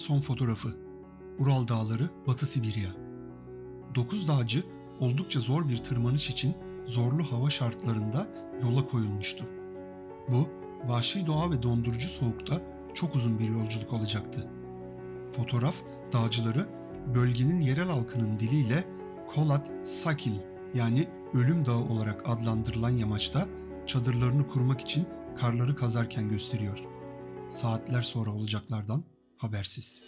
Son fotoğrafı. Ural Dağları, Batı Sibirya. Dokuz dağcı oldukça zor bir tırmanış için zorlu hava şartlarında yola koyulmuştu. Bu, vahşi doğa ve dondurucu soğukta çok uzun bir yolculuk olacaktı. Fotoğraf, dağcıları bölgenin yerel halkının diliyle Kolat Sakil yani Ölüm Dağı olarak adlandırılan yamaçta çadırlarını kurmak için karları kazarken gösteriyor. Saatler sonra olacaklardan habersiz.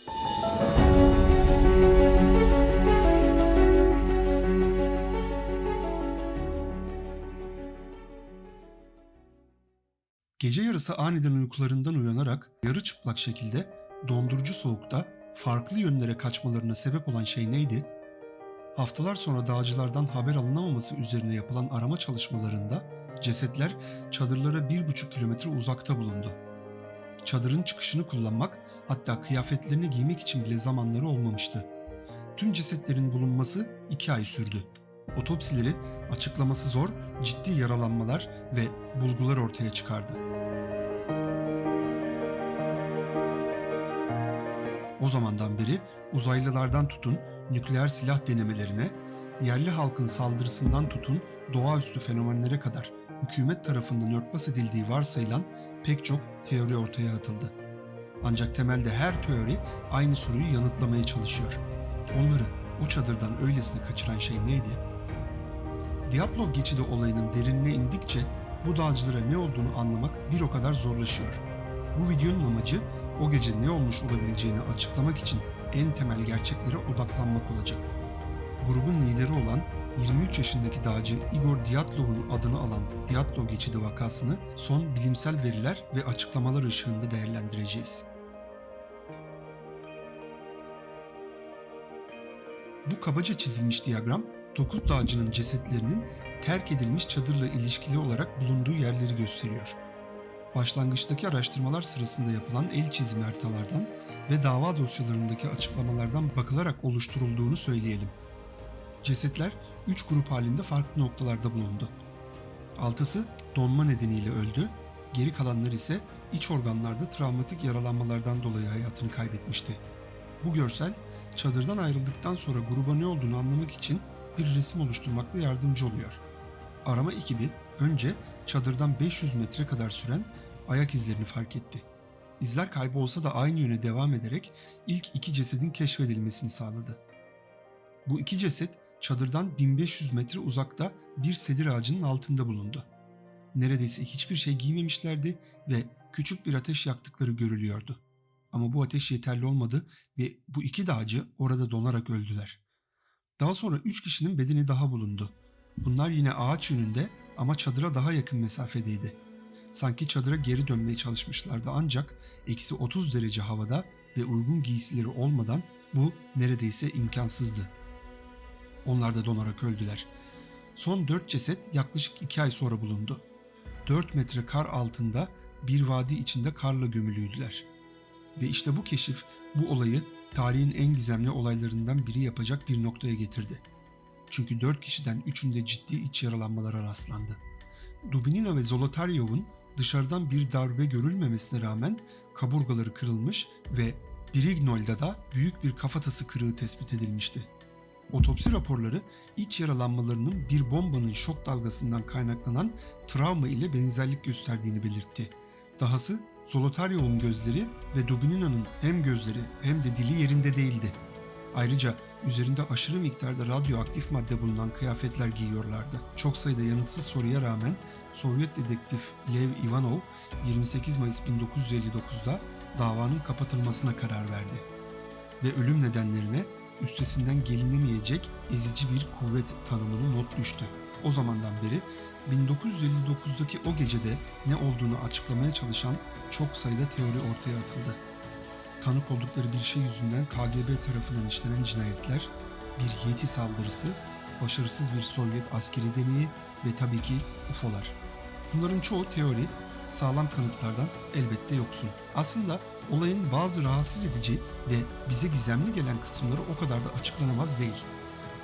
Gece yarısı aniden uykularından uyanarak yarı çıplak şekilde dondurucu soğukta farklı yönlere kaçmalarına sebep olan şey neydi? Haftalar sonra dağcılardan haber alınamaması üzerine yapılan arama çalışmalarında cesetler çadırlara bir buçuk kilometre uzakta bulundu. Çadırın çıkışını kullanmak hatta kıyafetlerini giymek için bile zamanları olmamıştı. Tüm cesetlerin bulunması iki ay sürdü. Otopsileri açıklaması zor, ciddi yaralanmalar ve bulgular ortaya çıkardı. O zamandan beri uzaylılardan tutun nükleer silah denemelerine, yerli halkın saldırısından tutun doğaüstü fenomenlere kadar hükümet tarafından örtbas edildiği varsayılan pek çok teori ortaya atıldı. Ancak temelde her teori aynı soruyu yanıtlamaya çalışıyor. Onları o çadırdan öylesine kaçıran şey neydi? Diatlov geçidi olayının derinine indikçe bu dağcılara ne olduğunu anlamak bir o kadar zorlaşıyor. Bu videonun amacı o gece ne olmuş olabileceğini açıklamak için en temel gerçeklere odaklanmak olacak. Grubun lideri olan 23 yaşındaki dağcı Igor Diatlov'un adını alan Diatlov geçidi vakasını son bilimsel veriler ve açıklamalar ışığında değerlendireceğiz. Bu kabaca çizilmiş diyagram 9 dağcının cesetlerinin terk edilmiş çadırla ilişkili olarak bulunduğu yerleri gösteriyor. Başlangıçtaki araştırmalar sırasında yapılan el çizimi haritalardan ve dava dosyalarındaki açıklamalardan bakılarak oluşturulduğunu söyleyelim. Cesetler 3 grup halinde farklı noktalarda bulundu. Altısı donma nedeniyle öldü, geri kalanlar ise iç organlarda travmatik yaralanmalardan dolayı hayatını kaybetmişti. Bu görsel çadırdan ayrıldıktan sonra gruba ne olduğunu anlamak için bir resim oluşturmakta yardımcı oluyor. Arama ekibi önce çadırdan 500 metre kadar süren ayak izlerini fark etti. İzler kaybolsa da aynı yöne devam ederek ilk iki cesedin keşfedilmesini sağladı. Bu iki ceset çadırdan 1500 metre uzakta bir sedir ağacının altında bulundu. Neredeyse hiçbir şey giymemişlerdi ve küçük bir ateş yaktıkları görülüyordu. Ama bu ateş yeterli olmadı ve bu iki dağcı orada donarak öldüler. Daha sonra üç kişinin bedeni daha bulundu. Bunlar yine ağaç yönünde ama çadıra daha yakın mesafedeydi. Sanki çadıra geri dönmeye çalışmışlardı ancak eksi 30 derece havada ve uygun giysileri olmadan bu neredeyse imkansızdı. Onlar da donarak öldüler. Son dört ceset yaklaşık iki ay sonra bulundu. 4 metre kar altında bir vadi içinde karla gömülüydüler. Ve işte bu keşif bu olayı tarihin en gizemli olaylarından biri yapacak bir noktaya getirdi. Çünkü dört kişiden üçünde ciddi iç yaralanmalara rastlandı. Dubinina ve Zolotaryov'un dışarıdan bir darbe görülmemesine rağmen kaburgaları kırılmış ve Brignol'da da büyük bir kafatası kırığı tespit edilmişti. Otopsi raporları iç yaralanmalarının bir bombanın şok dalgasından kaynaklanan travma ile benzerlik gösterdiğini belirtti. Dahası Zolotaryov'un gözleri ve Dubinina'nın hem gözleri hem de dili yerinde değildi. Ayrıca üzerinde aşırı miktarda radyoaktif madde bulunan kıyafetler giyiyorlardı. Çok sayıda yanıtsız soruya rağmen Sovyet dedektif Lev Ivanov 28 Mayıs 1959'da davanın kapatılmasına karar verdi. Ve ölüm nedenlerine üstesinden gelinemeyecek ezici bir kuvvet tanımını not düştü. O zamandan beri 1959'daki o gecede ne olduğunu açıklamaya çalışan çok sayıda teori ortaya atıldı. Tanık oldukları bir şey yüzünden KGB tarafından işlenen cinayetler, bir Yeti saldırısı, başarısız bir Sovyet askeri deneyi ve tabii ki UFO'lar. Bunların çoğu teori, sağlam kanıtlardan elbette yoksun. Aslında olayın bazı rahatsız edici ve bize gizemli gelen kısımları o kadar da açıklanamaz değil.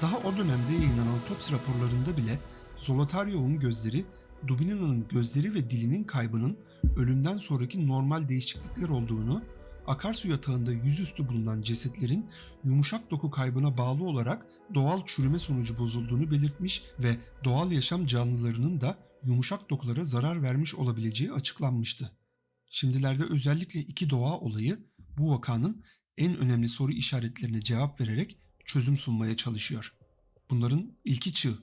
Daha o dönemde yayınlanan otopsi raporlarında bile Zolotaryov'un gözleri, Dubinina'nın gözleri ve dilinin kaybının ölümden sonraki normal değişiklikler olduğunu akarsu yatağında yüzüstü bulunan cesetlerin yumuşak doku kaybına bağlı olarak doğal çürüme sonucu bozulduğunu belirtmiş ve doğal yaşam canlılarının da yumuşak dokulara zarar vermiş olabileceği açıklanmıştı. Şimdilerde özellikle iki doğa olayı bu vakanın en önemli soru işaretlerine cevap vererek çözüm sunmaya çalışıyor. Bunların ilki çığ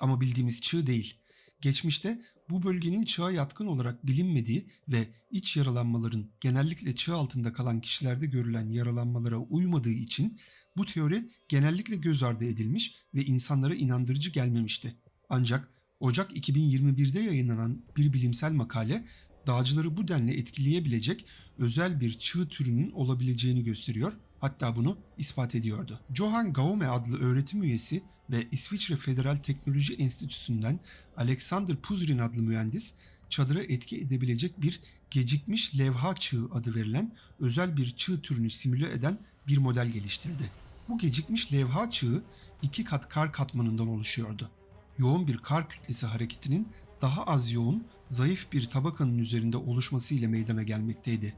ama bildiğimiz çığ değil. Geçmişte bu bölgenin çığa yatkın olarak bilinmediği ve iç yaralanmaların genellikle çığ altında kalan kişilerde görülen yaralanmalara uymadığı için bu teori genellikle göz ardı edilmiş ve insanlara inandırıcı gelmemişti. Ancak Ocak 2021'de yayınlanan bir bilimsel makale dağcıları bu denli etkileyebilecek özel bir çığ türünün olabileceğini gösteriyor, hatta bunu ispat ediyordu. Johan Gaume adlı öğretim üyesi ve İsviçre Federal Teknoloji Enstitüsü'nden Alexander Puzrin adlı mühendis, çadıra etki edebilecek bir gecikmiş levha çığı adı verilen özel bir çığ türünü simüle eden bir model geliştirdi. Bu gecikmiş levha çığı iki kat kar katmanından oluşuyordu. Yoğun bir kar kütlesi hareketinin daha az yoğun, zayıf bir tabakanın üzerinde oluşması ile meydana gelmekteydi.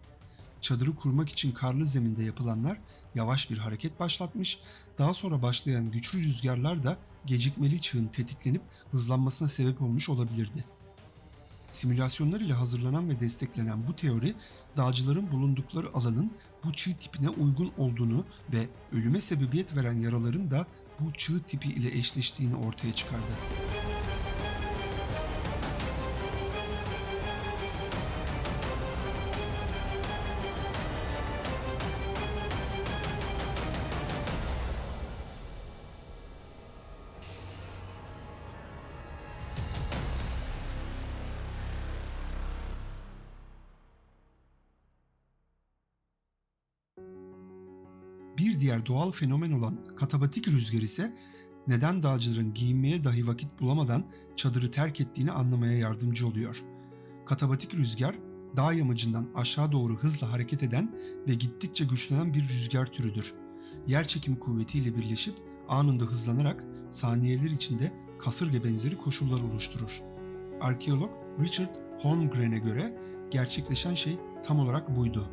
Çadırı kurmak için karlı zeminde yapılanlar yavaş bir hareket başlatmış, daha sonra başlayan güçlü rüzgarlar da gecikmeli çığın tetiklenip hızlanmasına sebep olmuş olabilirdi. Simülasyonlar ile hazırlanan ve desteklenen bu teori, dağcıların bulundukları alanın bu çığ tipine uygun olduğunu ve ölüme sebebiyet veren yaraların da bu çığ tipi ile eşleştiğini ortaya çıkardı. Bir diğer doğal fenomen olan katabatik rüzgar ise neden dağcıların giyinmeye dahi vakit bulamadan çadırı terk ettiğini anlamaya yardımcı oluyor. Katabatik rüzgar dağ yamacından aşağı doğru hızla hareket eden ve gittikçe güçlenen bir rüzgar türüdür. Yer çekimi kuvvetiyle birleşip anında hızlanarak saniyeler içinde kasırga benzeri koşullar oluşturur. Arkeolog Richard Holmgren'e göre gerçekleşen şey tam olarak buydu.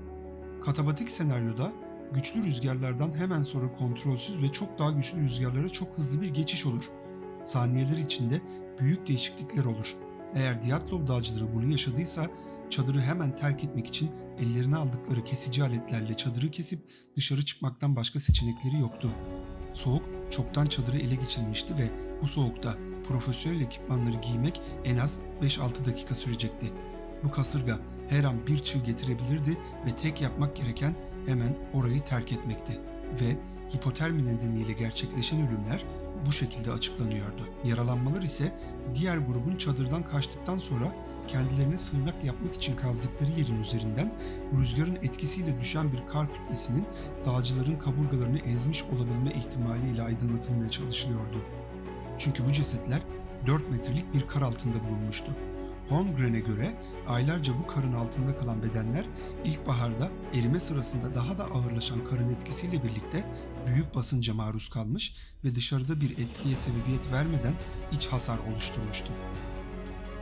Katabatik senaryoda güçlü rüzgarlardan hemen sonra kontrolsüz ve çok daha güçlü rüzgarlara çok hızlı bir geçiş olur. Saniyeler içinde büyük değişiklikler olur. Eğer Diatlov dağcıları bunu yaşadıysa çadırı hemen terk etmek için ellerine aldıkları kesici aletlerle çadırı kesip dışarı çıkmaktan başka seçenekleri yoktu. Soğuk çoktan çadırı ele geçirmişti ve bu soğukta profesyonel ekipmanları giymek en az 5-6 dakika sürecekti. Bu kasırga her an bir çığ getirebilirdi ve tek yapmak gereken hemen orayı terk etmekti ve hipotermi nedeniyle gerçekleşen ölümler bu şekilde açıklanıyordu. Yaralanmalar ise diğer grubun çadırdan kaçtıktan sonra kendilerine sığınak yapmak için kazdıkları yerin üzerinden rüzgarın etkisiyle düşen bir kar kütlesinin dağcıların kaburgalarını ezmiş olabilme ihtimaliyle aydınlatılmaya çalışılıyordu. Çünkü bu cesetler 4 metrelik bir kar altında bulunmuştu. Holmgren'e göre aylarca bu karın altında kalan bedenler ilkbaharda erime sırasında daha da ağırlaşan karın etkisiyle birlikte büyük basınca maruz kalmış ve dışarıda bir etkiye sebebiyet vermeden iç hasar oluşturmuştu.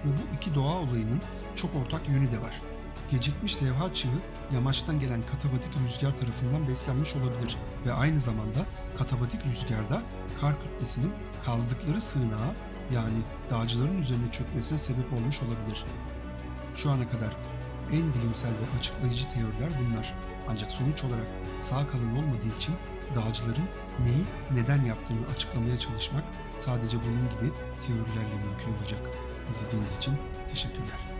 Ve bu iki doğa olayının çok ortak yönü de var. Gecikmiş levha çığı yamaçtan gelen katabatik rüzgar tarafından beslenmiş olabilir ve aynı zamanda katabatik rüzgarda kar kütlesinin kazdıkları sığınağa yani dağcıların üzerine çökmesine sebep olmuş olabilir. Şu ana kadar en bilimsel ve açıklayıcı teoriler bunlar. Ancak sonuç olarak sağ kalın olmadığı için dağcıların neyi neden yaptığını açıklamaya çalışmak sadece bunun gibi teorilerle mümkün olacak. İzlediğiniz için teşekkürler.